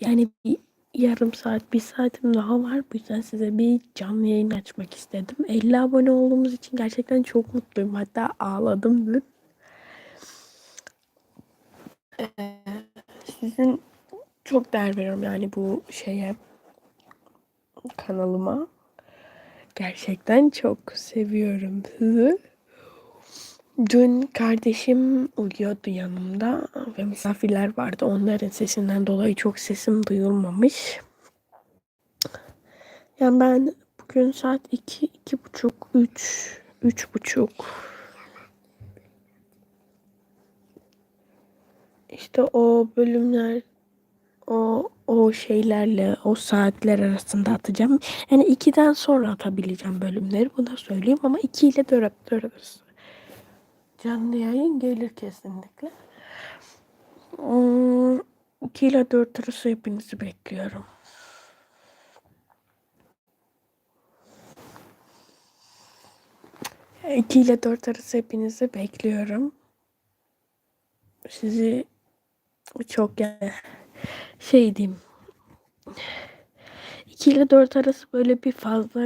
yani bir yarım saat, bir saatim daha var. Bu yüzden size bir canlı yayın açmak istedim. 50 abone olduğumuz için gerçekten çok mutluyum. Hatta ağladım dün. Ee, sizin çok değer veriyorum yani bu şeye kanalıma. Gerçekten çok seviyorum sizi. Dün kardeşim uyuyordu yanımda ve misafirler vardı. Onların sesinden dolayı çok sesim duyulmamış. Yani ben bugün saat 2, iki buçuk, 3, üç buçuk. İşte o bölümler, o o şeylerle, o saatler arasında atacağım. Yani 2'den sonra atabileceğim bölümleri. Bunu söyleyeyim ama 2 ile 4, 4 arası. Canlı yayın gelir kesinlikle. Hmm, 2 ile 4 arası hepinizi bekliyorum. İki ile dört arası hepinizi bekliyorum. Sizi çok yani şey diyeyim. 2 ile 4 arası böyle bir fazla